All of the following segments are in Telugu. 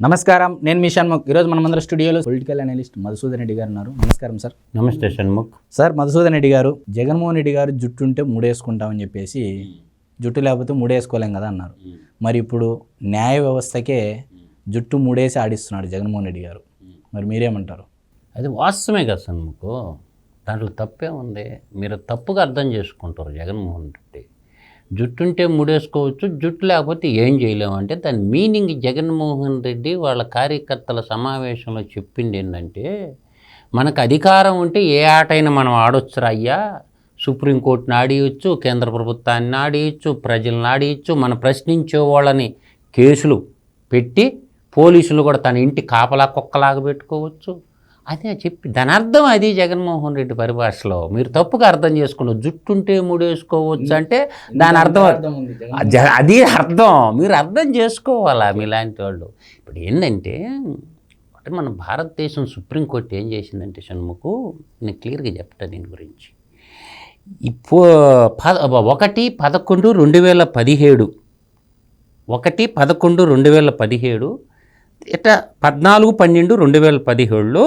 నమస్కారం. నేను మీ షణ్ముఖ్. ఈరోజు మన మందర స్టూడియోలో పొలిటికల్ అనలిస్ట్ మధుసూదన్ రెడ్డి గారు ఉన్నారు. నమస్కారం సార్. నమస్తే షణ్ముఖ్. సార్ మధుసూదన్ రెడ్డి గారు జగన్మోహన్ రెడ్డి గారు జుట్టు ఉంటే మూడేసుకుంటామని చెప్పేసి జుట్టు లేకపోతే మూడేసుకోలేం కదా అన్నారు. మరి ఇప్పుడు న్యాయ వ్యవస్థకే జుట్టు మూడేసి ఆడిస్తున్నాడు జగన్మోహన్ రెడ్డి గారు. మరి మీరేమంటారు? అది వాస్తవమే కదా షణ్ముఖ్. దాంట్లో తప్పే ఉంది. మీరు తప్పుగా అర్థం చేసుకుంటారు జగన్మోహన్ రెడ్డి. జుట్టుంటే ముడేసుకోవచ్చు జుట్టు లేకపోతే ఏం చేయలేము. అంటే దాని మీనింగ్ జగన్మోహన్ రెడ్డి వాళ్ళ కార్యకర్తల సమావేశంలో చెప్పింది ఏంటంటే మనకు అధికారం ఉంటే ఏ ఆటైనా మనం ఆడొచ్చురా అయ్యా సుప్రీంకోర్టుని ఆడియచ్చు కేంద్ర ప్రభుత్వాన్ని ఆడియచ్చు ప్రజలను ఆడియచ్చు మనం ప్రశ్నించే వాళ్ళని కేసులు పెట్టి పోలీసులు కూడా తన ఇంటి కాపలా కుక్కలాగా పెట్టుకోవచ్చు. అదే చెప్పి దాని అర్థం అది జగన్మోహన్ రెడ్డి పరిభాషలో. మీరు తప్పుగా అర్థం చేసుకున్నారు జుట్టుంటే ముడేసుకోవచ్చు అంటే దాని అర్థం అది అర్థం. మీరు అర్థం చేసుకోవాలా మీలాంటి వాళ్ళు? ఇప్పుడు ఏంటంటే అంటే మన భారతదేశం సుప్రీంకోర్టు ఏం చేసిందంటే షణ్ముఖు నేను క్లియర్గా చెప్తాను దీని గురించి. ఇప్పు పద ఒకటి పదకొండు రెండు వేల పదిహేడు. ఒకటి పదకొండు రెండు వేల పదిహేడు ఇట్లా పద్నాలుగు పన్నెండు రెండు వేల పదిహేడులో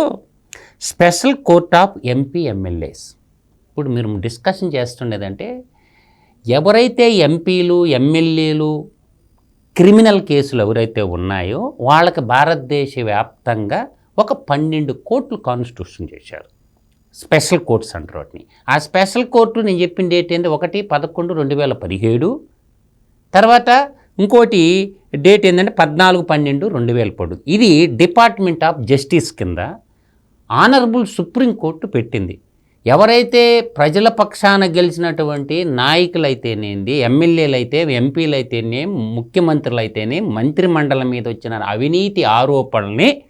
special court of MP MLAs. ఇప్పుడు మీరు డిస్కషన్ చేస్తుండేదంటే ఎవరైతే ఎంపీలు ఎమ్మెల్యేలు క్రిమినల్ కేసులు ఎవరైతే ఉన్నాయో వాళ్ళకి భారతదేశ వ్యాప్తంగా ఒక పన్నెండు కోట్లు కాన్స్టిట్యూషన్ చేశారు. స్పెషల్ కోర్ట్స్ అంటారు వాటిని. ఆ స్పెషల్ కోర్టు నేను చెప్పిన డేట్ ఏంటి ఒకటి పదకొండు రెండు వేల పదిహేడు. తర్వాత ఇంకోటి డేట్ ఏంటంటే పద్నాలుగు పన్నెండు రెండు వేల పడు ఇది డిపార్ట్మెంట్ ఆఫ్ జస్టిస్ కింద ఆనరబుల్ సుప్రీంకోర్టు పెట్టింది. ఎవరైతే ప్రజల పక్షాన గెలిచినటువంటి నాయకులైతేనేంది ఎమ్మెల్యేలు అయితే ఎంపీలు అయితేనే ముఖ్యమంత్రులు అయితేనే మీద వచ్చిన అవినీతి ఆరోపణల్ని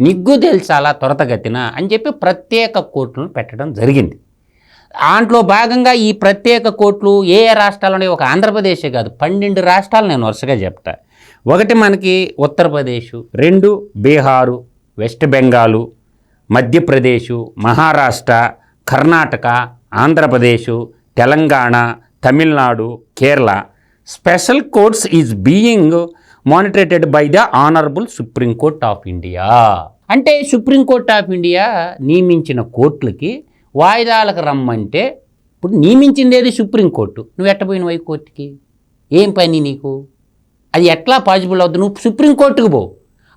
నిగ్గుదేల్చాలా త్వరతగతిన అని చెప్పి ప్రత్యేక కోర్టును పెట్టడం జరిగింది. దాంట్లో భాగంగా ఈ ప్రత్యేక కోర్టులు ఏ ఏ రాష్ట్రాలు ఒక ఆంధ్రప్రదేశే కాదు పన్నెండు రాష్ట్రాలు నేను వరుసగా చెప్తా. ఒకటి మనకి ఉత్తరప్రదేశ్ రెండు Bihar west Bengal Madhya Pradesh Maharashtra Karnataka Andhra Pradesh Telangana Tamil Nadu Kerala. Special courts is being monitored by the honourable supreme court of India. అంటే సుప్రీం కోర్ట్ ఆఫ్ ఇండియా నియమించిన కోర్టులకి వాయిదాలకు రమ్మంటే ఇప్పుడు నియమించిందేది సుప్రీంకోర్టు నువ్వు ఎట్టపోయిన కోర్టుకి? ఏం పని నీకు? అది ఎట్లా పాజిబుల్ అవుతుంది నువ్వు సుప్రీంకోర్టుకు పోవు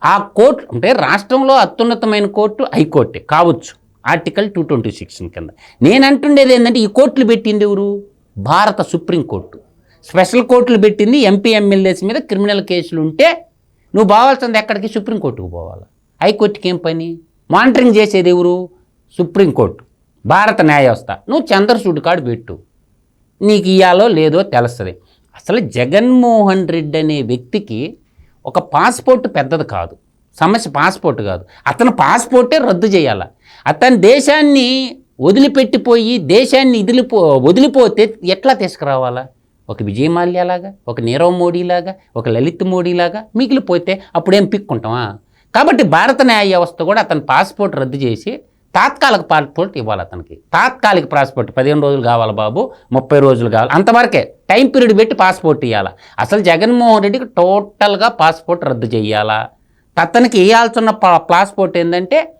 ఆ కోర్టు అంటే రాష్ట్రంలో అత్యున్నతమైన కోర్టు హైకోర్టే కావచ్చు. ఆర్టికల్ టూ ట్వంటీ సిక్స్ కింద. నేను అంటుండేది ఏంటంటే ఈ కోర్టులు పెట్టింది ఎవరు? భారత సుప్రీంకోర్టు స్పెషల్ కోర్టులు పెట్టింది ఎంపీ ఎమ్మెల్యేస్ మీద క్రిమినల్ కేసులు ఉంటే నువ్వు పోవాల్సింది ఎక్కడికి? సుప్రీంకోర్టుకు పోవాలి. హైకోర్టుకి ఏం పని? మానిటరింగ్ చేసేది ఎవరు? సుప్రీంకోర్టు భారత న్యాయ వ్యవస్థ నువ్వు చంద్రచూడు కాడు పెట్టు. నీకు ఇయ్యాలో లేదో తెలుస్తుంది. అసలు జగన్మోహన్ రెడ్డి అనే వ్యక్తికి ఒక పాస్పోర్ట్ పెద్దది కాదు. సమస్య పాస్పోర్ట్ కాదు. అతను పాస్పోర్టే రద్దు చేయాలి? అతని దేశాన్ని వదిలిపెట్టిపోయి దేశాన్ని ఇదిలిపో వదిలిపోతే ఎట్లా తీసుకురావాలా? ఒక విజయ్ మాల్యాలాగా ఒక నీరవ్ మోడీలాగా ఒక లలిత్ మోడీలాగా మిగిలిపోతే అప్పుడేం పిక్కుంటామా? కాబట్టి భారత న్యాయ వ్యవస్థ కూడా అతని పాస్పోర్ట్ రద్దు చేసి తాత్కాలిక పాస్పోర్ట్ ఇవ్వాలి అతనికి. తాత్కాలిక పాస్పోర్ట్ పదిహేను రోజులు కావాలి బాబు ముప్పై రోజులు కావాలి. అంతవరకే టైం పీరియడ్ పెట్టి పాస్పోర్ట్ ఇవ్వాలి అసలు జగన్మోహన్ రెడ్డికి టోటల్గా పాస్పోర్ట్ రద్దు చేయాలా అతనికి ఇవ్వాల్సిన పా- పాస్పోర్ట్ ఏంటంటే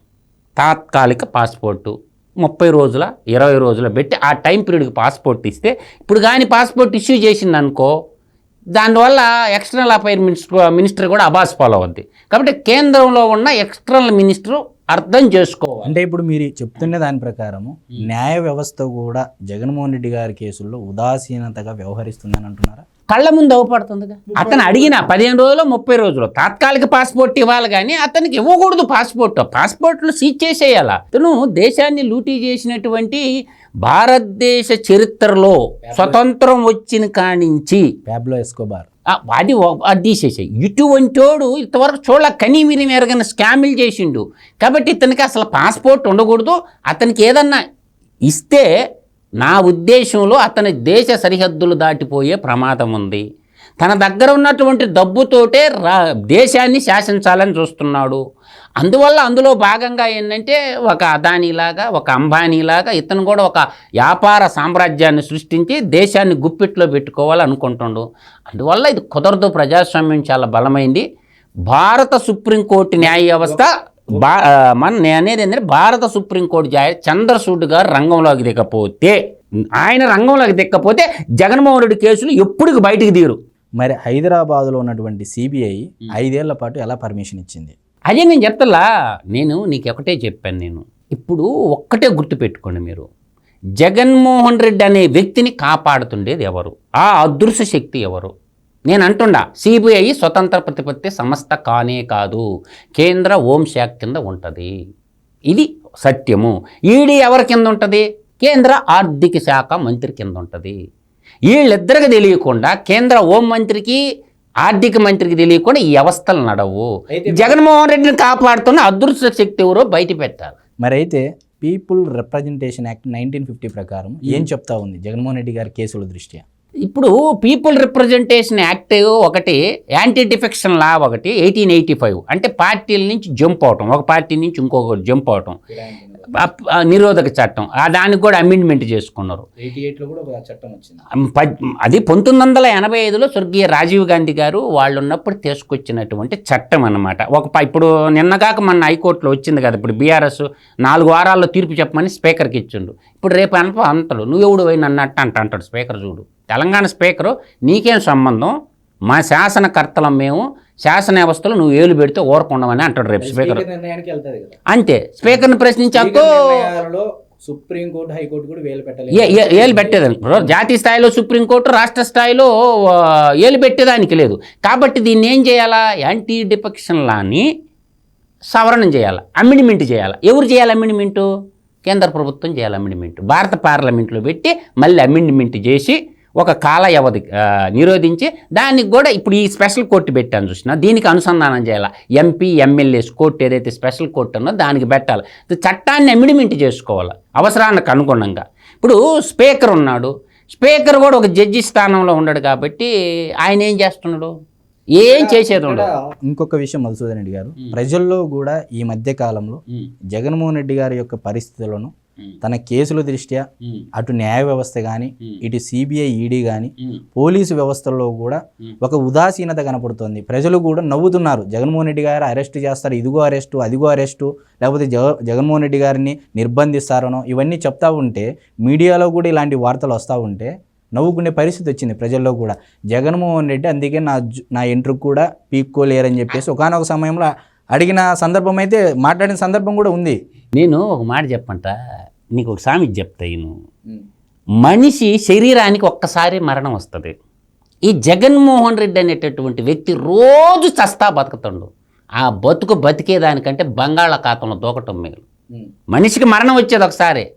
తాత్కాలిక పాస్పోర్టు. ముప్పై రోజుల ఇరవై రోజుల పెట్టి ఆ టైం పీరియడ్కి పాస్పోర్ట్ ఇస్తే ఇప్పుడు కానీ పాస్పోర్ట్ ఇష్యూ చేసింది అనుకో దానివల్ల ఎక్స్టర్నల్ అఫైర్ మినిస్టర్ మినిస్టర్ కూడా అబాస్ ఫాలో అవుద్ది. కాబట్టి కేంద్రంలో ఉన్న ఎక్స్టర్నల్ మినిస్టరు అర్థం చేసుకోవాలి. అంటే ఇప్పుడు మీరు చెప్తున్న దాని ప్రకారము న్యాయ వ్యవస్థ కూడా జగన్మోహన్ రెడ్డి గారి కేసుల్లో ఉదాసీనతగా వ్యవహరిస్తుందని అంటున్నారా? కళ్ళ ముందు అవపడుతుందిగా. అతను అడిగిన పదిహేను రోజులు ముప్పై రోజులు తాత్కాలిక పాస్పోర్ట్ ఇవ్వాలి కానీ అతనికి ఇవ్వకూడదు పాస్పోర్ట్. పాస్పోర్ట్లు సీజ్ చేసేయాల? అతను దేశాన్ని లూటీ చేసినటువంటి భారతదేశ చరిత్రలో స్వతంత్రం వచ్చిన కానించి ప్యాబ్లో ఎస్కోబార్. అది అది తీసేసాయి. ఇటువంటోడు ఇంతవరకు చూడ కనీ విని మెరగని స్కామిల్ చేసిండు. కాబట్టి ఇతనికి అసలు పాస్పోర్ట్ ఉండకూడదు. అతనికి ఏదన్నా ఇస్తే నా ఉద్దేశంలో అతని దేశ సరిహద్దులు దాటిపోయే ప్రమాదం ఉంది. తన దగ్గర ఉన్నటువంటి డబ్బుతోటే రా దేశాన్ని శాసించాలని చూస్తున్నాడు. అందువల్ల అందులో భాగంగా ఏంటంటే ఒక అదానీలాగా ఒక అంబానీలాగా ఇతను కూడా ఒక వ్యాపార సామ్రాజ్యాన్ని సృష్టించి దేశాన్ని గుప్పిట్లో పెట్టుకోవాలనుకుంటుండు అందువల్ల ఇది కుదరదు ప్రజాస్వామ్యం చాలా బలమైంది. భారత సుప్రీంకోర్టు న్యాయ వ్యవస్థ బా మన అనేది ఏంటంటే భారత సుప్రీంకోర్టు న్యాయ చంద్రచూడ్ గారు రంగంలోకి దిగపోతే ఆయన రంగంలోకి దిక్కపోతే జగన్మోహన్ రెడ్డి కేసులు ఎప్పటికి బయటికి తీరు? మరి హైదరాబాద్లో ఉన్నటువంటి సిబిఐ ఐదేళ్ళ పాటు ఎలా పర్మిషన్ ఇచ్చింది? అదే నేను చెప్తలా నేను నీకు ఒకటే చెప్పాను నేను. ఇప్పుడు ఒక్కటే గుర్తుపెట్టుకోండి మీరు. జగన్మోహన్ రెడ్డి అనే వ్యక్తిని కాపాడుతుండేది ఎవరు? ఆ అదృశ్య శక్తి ఎవరు? నేను అంటుండా సిబిఐ స్వతంత్ర ప్రతిపత్తి సంస్థ కానే కాదు కేంద్ర హోంశాఖ కింద ఉంటుంది. ఇది సత్యము. ఈడీ ఎవరి కింద ఉంటుంది? కేంద్ర ఆర్థిక శాఖ మంత్రి కింద ఉంటుంది. వీళ్ళిద్దరికి తెలియకుండా కేంద్ర హోం మంత్రికి ఆర్థిక మంత్రికి తెలియకుండా ఈ వ్యవస్థలు నడవు. జగన్మోహన్ రెడ్డిని కాపాడుతున్న అదృశ్య శక్తి ఎవరో బయట పెట్టాలి. మరి అయితే people representation act nineteen fifty ప్రకారం ఏం చెప్తా ఉంది జగన్మోహన్ రెడ్డి గారి కేసుల దృష్ట్యా? ఇప్పుడు పీపుల్ రిప్రజెంటేషన్ యాక్ట్ ఒకటి యాంటీ డిఫెక్షన్ లా ఒకటి ఎయిటీన్ ఎయిటీ ఫైవ్ అంటే పార్టీల నుంచి జంప్ అవటం ఒక పార్టీ నుంచి ఇంకొకటి జంప్ అవటం. నిరోధక చట్టం. ఆ దానికి కూడా అమెండ్మెంట్ చేసుకున్నారు. అది పంతొమ్మిది వందల ఎనభై ఐదులో స్వర్గీయ రాజీవ్ గాంధీ గారు వాళ్ళు ఉన్నప్పుడు తీసుకొచ్చినటువంటి చట్టం అన్నమాట. ఒక ఇప్పుడు నిన్నగాక మన హైకోర్టులో వచ్చింది కదా ఇప్పుడు బీఆర్ఎస్ నాలుగు వారాల్లో తీర్పు చెప్పమని స్పీకర్కి ఇచ్చిండు. ఇప్పుడు రేపు అనప అంతలు నువ్వెవడు పోయి నన్ను అంట అంటాడు స్పీకర్ చూడు. తెలంగాణ స్పీకరు నీకేం సంబంధం? మా శాసనకర్తలం మేము శాసన వ్యవస్థలో నువ్వు ఏలు పెడితే ఊరకుండమని అంటాడు రేపు స్పీకర్. అంతే. స్పీకర్ని ప్రశ్నించే హక్కు సుప్రీంకోర్టు హైకోర్టు కూడా వేలు ఏ- ఏలు పెట్టేదానికి? జాతీయ స్థాయిలో సుప్రీంకోర్టు రాష్ట్ర స్థాయిలో ఏలు పెట్టేదానికి లేదు. కాబట్టి దీన్ని ఏం చేయాలా? యాంటీ డిఫెక్షన్ లాని సవరణం చేయాలి? అమెండ్మెంట్ చేయాలి? ఎవరు చేయాలి అమెండ్మెంటు? కేంద్ర ప్రభుత్వం చేయాలి అమెండ్మెంట్. భారత పార్లమెంట్లో పెట్టి మళ్ళీ అమెండ్మెంట్ చేసి ఒక కాల వ్యవధి నిరోధించి దానికి కూడా ఇప్పుడు ఈ స్పెషల్ కోర్టు పెట్టాను చూసిన దీనికి అనుసంధానం చేయాలి? ఎంపీ ఎమ్మెల్యేస్ కోర్టు ఏదైతే స్పెషల్ కోర్టు ఉన్నో దానికి పెట్టాలి? చట్టాన్ని అమెండ్మెంట్ చేసుకోవాలి? అవసరానికి అనుగుణంగా. ఇప్పుడు స్పీకర్ ఉన్నాడు స్పీకర్ కూడా ఒక జడ్జి స్థానంలో ఉన్నాడు కాబట్టి ఆయన ఏం చేస్తున్నాడు? ఏం చేసేది ఉండదు. ఇంకొక విషయం మధుసూదన్ రెడ్డి గారు. ప్రజల్లో కూడా ఈ మధ్య కాలంలో జగన్మోహన్ రెడ్డి గారి యొక్క పరిస్థితులను తన కేసుల దృష్ట్యా అటు న్యాయ వ్యవస్థ కానీ ఇటు సిబిఐ ఈడీ కానీ పోలీసు వ్యవస్థల్లో కూడా ఒక ఉదాసీనత కనపడుతోంది. ప్రజలు కూడా నవ్వుతున్నారు. జగన్మోహన్ రెడ్డి గారు అరెస్ట్ చేస్తారు. ఇదిగో అరెస్టు అదిగో అరెస్టు. లేకపోతే జగ జగన్మోహన్ రెడ్డి గారిని నిర్బంధిస్తారనో ఇవన్నీ చెప్తా ఉంటే మీడియాలో కూడా ఇలాంటి వార్తలు వస్తూ ఉంటే నవ్వుకునే పరిస్థితి వచ్చింది ప్రజల్లో కూడా. జగన్మోహన్ రెడ్డి అందుకే నా నా ఎంట్రుకు కూడా పీక్కోలేరని చెప్పేసి ఒకనొక సమయంలో అడిగిన సందర్భం అయితే మాట్లాడిన సందర్భం కూడా ఉంది. నేను ఒక మాట చెప్పంట? నీకు ఒక సామెత చెప్తా నేను మనిషి శరీరానికి ఒక్కసారి మరణం వస్తుంది. ఈ జగన్మోహన్ రెడ్డి అనేటటువంటి వ్యక్తి రోజు చస్తా బతుకుతాడు. ఆ బతుకు బతికేదానికంటే బంగాళాఖాతంలో దూకటం మేలు. మనిషికి మరణం వచ్చేది ఒకసారి.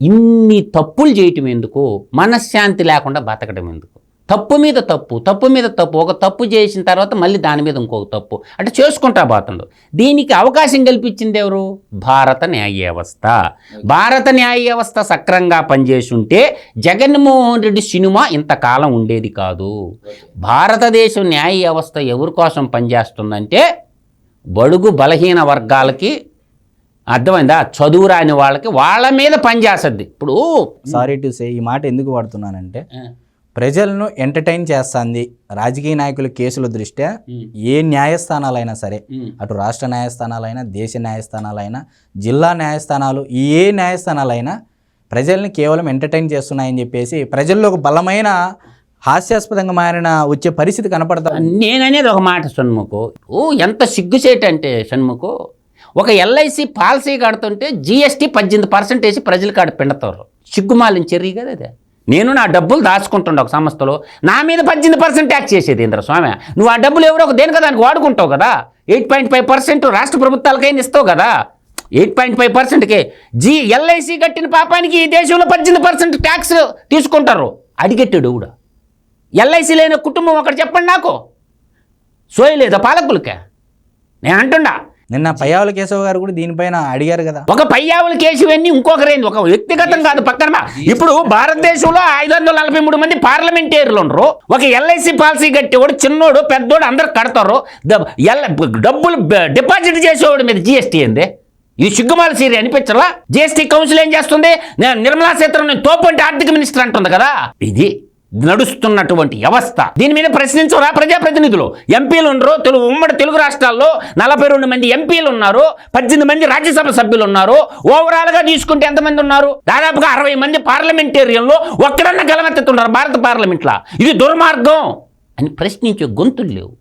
ఇన్ని తప్పులు చేయటం ఎందుకు? మనశ్శాంతి లేకుండా బతకడం ఎందుకు? తప్పు మీద తప్పు తప్పు మీద తప్పు ఒక తప్పు చేసిన తర్వాత మళ్ళీ దాని మీద ఇంకొక తప్పు. అంటే చేసుకుంటా పోతుండు దీనికి అవకాశం కల్పించింది ఎవరు? భారత న్యాయ వ్యవస్థ. భారత న్యాయ వ్యవస్థ సక్రంగా పనిచేసి ఉంటే జగన్మోహన్ రెడ్డి సినిమా ఇంతకాలం ఉండేది కాదు. భారతదేశం న్యాయ వ్యవస్థ ఎవరి కోసం పనిచేస్తుందంటే బడుగు బలహీన వర్గాలకి అర్థమైందా? చదువు రాని వాళ్ళకి వాళ్ళ మీద పనిచేస్తుంది. ఇప్పుడు సారీ టు సే ఈ మాట ఎందుకు వాడుతున్నానంటే ప్రజలను ఎంటర్టైన్ చేస్తుంది రాజకీయ నాయకుల కేసుల దృష్ట్యా ఏ న్యాయస్థానాలైనా సరే అటు రాష్ట్ర న్యాయస్థానాలైనా దేశ న్యాయస్థానాలైనా జిల్లా న్యాయస్థానాలు ఏ న్యాయస్థానాలైనా ప్రజల్ని కేవలం ఎంటర్టైన్ చేస్తున్నాయని చెప్పేసి ప్రజల్లో ఒక బలమైన హాస్యాస్పదంగా మారిన వచ్చే పరిస్థితి కనపడతా నేననేది ఒక మాట షణ్ముఖు. ఓ ఎంత సిగ్గుసేట అంటే షణ్ముఖు ఒక ఎల్ఐసి పాలసీ కడుతుంటే జిఎస్టీ పద్దెనిమిది పర్సెంట్ వేసి ప్రజలు కాడ పిండతారు. సిగ్గుమాలిన చెర్రీ కదా అదే నేను నా డబ్బులు దాచుకుంటుండే ఒక సంస్థలో నా మీద పద్దెనిమిది పర్సెంట్ ట్యాక్స్ చేసేది ఇంద్ర స్వామి. నువ్వు ఆ డబ్బులు ఎవరో ఒక దేనికి దానికి వాడుకుంటావు కదా. ఎయిట్ పాయింట్ ఫైవ్ పర్సెంట్ రాష్ట్ర ప్రభుత్వాలకైనా ఇస్తావు కదా. ఎయిట్ పాయింట్ ఫైవ్ పర్సెంట్కి. జీ ఎల్ఐసి కట్టిన పాపానికి ఈ దేశంలో పద్దెనిమిది పర్సెంట్ ట్యాక్స్ తీసుకుంటారు. అడిగెట్టాడు కూడా ఎల్ఐసి లేని కుటుంబం ఒకటి చెప్పండి నాకు. సోయలేదా పాలకులకే? నేను అంటుండా. నిన్న పయ్యావుల కేశవ్ గారు కూడా దీనిపైన అడిగారు కదా. ఒక పయ్యావుల కేసు ఇవన్నీ ఇంకొకరేంది ఒక వ్యక్తిగతం కాదు పక్కన ఇప్పుడు భారతదేశంలో ఐదు వందల నలభై మూడు మంది పార్లమెంటేరియర్లు ఉండరు. ఒక ఎల్ఐసి పాలసీ కట్టేవాడు చిన్నోడు పెద్దోడు అందరు కడతారు. డబ్బులు డిపాజిట్ చేసేవాడు మీద జిఎస్టీ ఏంది? ఇది సిగ్గుమాల సీరి అనిపించరా జిఎస్టీ కౌన్సిల్ ఏం చేస్తుంది? నేను నిర్మలా సీతారామన్ తోపంటి ఆర్థిక మినిస్టర్ అంటుంది కదా. ఇది నడుస్తున్నటువంటి వ్యవస్థ దీని మీద ప్రశ్నించరా ప్రజాప్రతినిధులు. ఎంపీలు ఉండరు. తెలుగు ఉమ్మడి తెలుగు రాష్ట్రాల్లో నలభై రెండు మంది ఎంపీలు ఉన్నారు. పద్దెనిమిది మంది రాజ్యసభ సభ్యులు ఉన్నారు. ఓవరాల్గా తీసుకుంటే ఎంతమంది ఉన్నారు? దాదాపుగా అరవై మంది పార్లమెంటేరియన్లు ఒక్కడన్నా గలమెత్తుతున్నారు భారత పార్లమెంట్లో. ఇది దుర్మార్గం అని ప్రశ్నించే గొంతులు లేవు.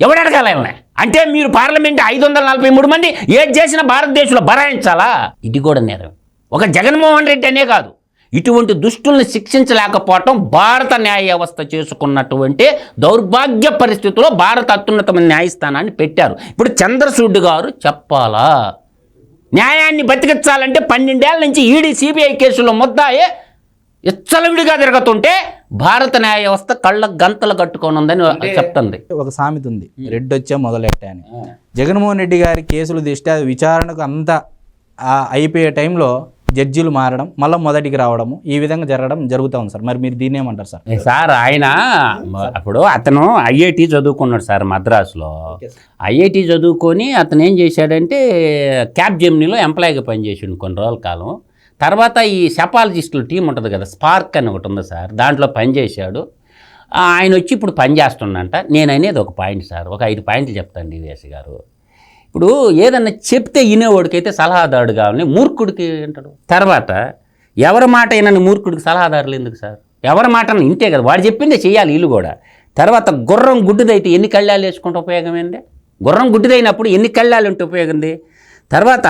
ఎవడు అడగాలి అంటే మీరు పార్లమెంట్ ఐదు వందల నలభై మూడు మంది ఏది చేసినా భారతదేశంలో బరాయించాలా? ఇది కూడా నేరం. ఒక జగన్మోహన్ రెడ్డి అనే కాదు. ఇటువంటి దుష్టుల్ని శిక్షించలేకపోవటం భారత న్యాయ వ్యవస్థ చేసుకున్నటువంటి దౌర్భాగ్య పరిస్థితుల్లో భారత అత్యున్నతమైన న్యాయస్థానాన్ని పెట్టారు. ఇప్పుడు చంద్రచూడ్ గారు చెప్పాలా? న్యాయాన్ని బతికించాలంటే పన్నెండేళ్ళ నుంచి ఈడీ సిబిఐ కేసులో ముద్దాయే ఇచ్చలవిడిగా తిరుగుతుంటే భారత న్యాయ వ్యవస్థ కళ్ళ గంతలు కట్టుకొని ఉందని చెప్తుంది. ఒక సామెత ఉంది. రెడ్డి వచ్చే మొదలెట్ట అని. జగన్మోహన్ రెడ్డి గారి కేసులు దిష్టి విచారణకు అంతా అయిపోయే టైంలో జడ్జీలు మారడం మళ్ళీ మొదటికి రావడము ఈ విధంగా జరగడం జరుగుతూ ఉంది సార్. మరి మీరు దీన్ని ఏమంటారు సార్? సార్ ఆయన అప్పుడు అతను ఐఐటి చదువుకున్నాడు సార్ మద్రాసులో. ఐఐటి చదువుకొని అతను ఏం చేశాడంటే క్యాబ్ జెమ్నీలో ఎంప్లాయీగా పనిచేసిండు కొన్ని రోజుల కాలం. తర్వాత ఈ సెపాలజిస్టుల టీం ఉంటుంది కదా స్పార్క్ అని ఒకటి ఉంది సార్ దాంట్లో పనిచేశాడు. ఆయన వచ్చి ఇప్పుడు పని చేస్తుండంట నేను అనేది ఒక పాయింట్ సార్ ఒక ఐదు పాయింట్లు చెప్తాను డివిఎస్ గారు. ఇప్పుడు ఏదన్నా చెప్తే వినేవాడికైతే సలహాదారుడు కావాలని మూర్ఖుడికి అంటాడు. తర్వాత ఎవరి మాట అయినా మూర్ఖుడికి సలహాదారులు ఎందుకు సార్? ఎవరి మాట ఇంతే కదా. వాడు చెప్పిందే చేయాలి వీళ్ళు కూడా. తర్వాత గుర్రం గుడ్డిదైతే ఎన్ని కళ్ళాలు వేసుకుంటే ఉపయోగం ఏంటి గుర్రం గుడ్డిదైనప్పుడు ఎన్ని కళ్ళాలు ఉంటే ఉపయోగం ఉంది తర్వాత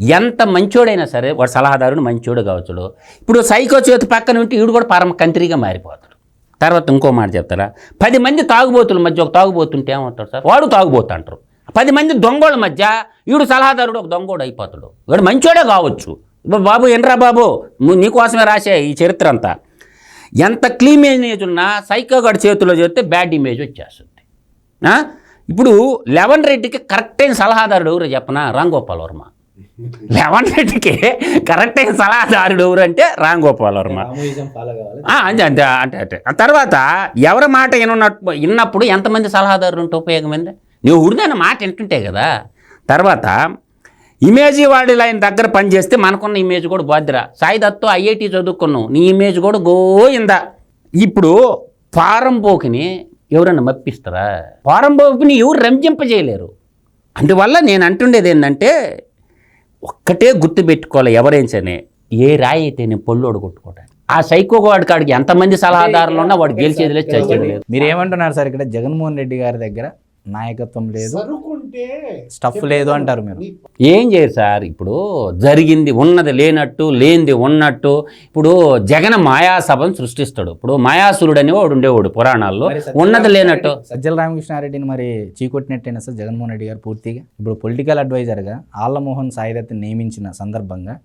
ఎంత మంచోడైనా సరే వాడు సలహాదారుడు మంచోడు కావచ్చుడు. ఇప్పుడు సైకో చేతి పక్కన ఉంటే వీడు కూడా పరమ కంత్రిగా మారిపోతాడు. తర్వాత ఇంకో మాట చెప్తారా? పది మంది తాగుబోతుల మధ్య ఒక తాగుబోతుంటే ఏమంటారు సార్? వాడు తాగుబోతు అంటారు పది మంది దొంగోళ్ళ మధ్య వీడు సలహాదారుడు ఒక దొంగోడు అయిపోతాడు. వీడు మంచోడే కావచ్చు. బాబు ఎన్రా బాబు? ను- నీకోసమే రాసే ఈ చరిత్ర అంతా. ఎంత క్లీన్ ఇమేజ్ ఉన్నా సైకోగాడి చేతిలో చేస్తే బ్యాడ్ ఇమేజ్ వచ్చేస్తుంది? ఇప్పుడు లెవెన్ రెడ్డికి కరెక్ట్ అయిన సలహాదారుడు ఎవరు చెప్పనా? రామ్ గోపాల్ వర్మ. లెవెన్ రెడ్డికి కరెక్ట్ అయిన సలహాదారుడు ఎవరు అంటే రామ్ గోపాల్ వర్మ అంతే అంతే అంటే అంటే ఆ తర్వాత ఎవరి మాట విన్నట్టు విన్నప్పుడు ఎంతమంది సలహాదారులు ఉంటే ఉపయోగం ఏంది నువ్వు ఉడిదైన మాట వింటుంటే కదా. తర్వాత ఇమేజ్ వాడిలో ఆయన దగ్గర పనిచేస్తే మనకున్న ఇమేజ్ కూడా బాధ్యరా. సాయి దత్తో ఐఐటి చదువుకున్నావు నీ ఇమేజ్ కూడా గోయిందా. ఇప్పుడు పారంపోకిని ఎవరన్నా మప్పిస్తారా? పారంపోకిని ఎవరు రంజింపజేయలేరు. అందువల్ల నేను అంటుండేది ఏంటంటే ఒక్కటే గుర్తు పెట్టుకోవాలి ఎవరైనా సరే ఏ రాయి అయితే నేను పొల్లోడు కొట్టుకోవడానికి. ఆ సైకో వాడి కాడికి ఎంతమంది సలహాదారులు ఉన్నా వాడు గెలిచేది లేదు చచ్చేది లేదు మీరు ఏమంటున్నారు సార్ ఇక్కడ జగన్మోహన్ రెడ్డి గారి దగ్గర? నాయకత్వం లేదు. సరుకుంటే స్టఫ్ లేదు అంటారు మీరు. ఏం చేయరు సార్? ఇప్పుడు జరిగింది ఉన్నది లేనట్టు లేనిది ఉన్నట్టు. ఇప్పుడు జగన్ మాయాసభను సృష్టిస్తాడు. ఇప్పుడు మాయాసురుడు అనేవాడు ఉండేవాడు పురాణాల్లో. ఉన్నది లేనట్టు. సజ్జల రామకృష్ణారెడ్డిని మరి చీకొట్టినట్టేనా సార్ జగన్మోహన్ రెడ్డి గారు పూర్తిగా? ఇప్పుడు పొలిటికల్ అడ్వైజర్గా ఆళ్ళమోహన్ సాయిదత్ నియమించిన సందర్భంగా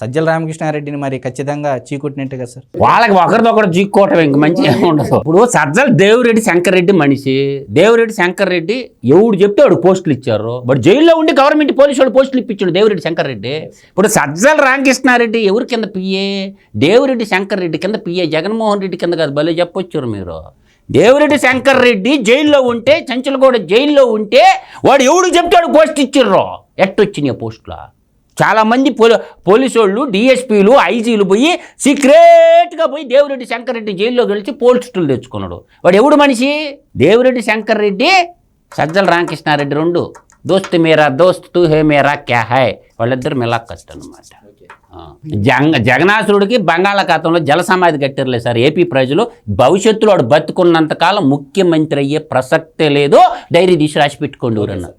సజ్జల రామకృష్ణారెడ్డిని మరి ఖచ్చితంగా చీకొట్టినట్టే సార్? వాళ్ళకి ఒకరిదొకరు చీక్కోవటం ఇంక మంచిగా ఉండదు. ఇప్పుడు సజ్జల దేవిరెడ్డి శంకర్రెడ్డి మనిషి దేవిరెడ్డి శంకర్రెడ్డి ఎవడు చెప్తే వాడు పోస్టులు ఇచ్చారు. బట్ జైల్లో ఉండి గవర్నమెంట్ పోలీసు వాడు పోస్టులు ఇప్పించాడు దేవిరెడ్డి శంకర్రెడ్డి. ఇప్పుడు సజ్జల రామకృష్ణారెడ్డి ఎవరి కింద పిఏ? దేవిరెడ్డి శంకర్రెడ్డి కింద పిఏ జగన్మోహన్ రెడ్డి కింద కాదు భలే చెప్పొచ్చారు మీరు. దేవిరెడ్డి శంకర్ రెడ్డి జైల్లో ఉంటే చంచలగూడ జైల్లో ఉంటే వాడు ఎవడు చెప్తాడు పోస్ట్ ఇచ్చిర్రో ఎట్టొచ్చినాయి పోస్టులా? చాలామంది పోలీ పోలీసు వాళ్ళు డిఎస్పీలు ఐజీలు పోయి సీక్రెట్గా పోయి దేవిరెడ్డి శంకర్ రెడ్డి జైల్లో గెలిచి పోస్టులు తెచ్చుకున్నాడు. వాడు ఎవడు మనిషి? దేవిరెడ్డి శంకర్ రెడ్డి సజ్జల రామకృష్ణారెడ్డి రెండు. దోస్త్ మేరా దోస్త్ తూ హే మేరా క్యా హాయ్ వాళ్ళిద్దరు మిలాక్కస్ట్ అనమాట జంగ జగనాసురుడికి బంగాళాఖాతంలో జల సమాధి కట్టారులే సార్. ఏపీ ప్రజలు భవిష్యత్తులో వాడు బతుకున్నంతకాలం ముఖ్యమంత్రి అయ్యే ప్రసక్తే లేదు. డైరీ తీసి రాసి పెట్టుకోండి ఊరన్నారు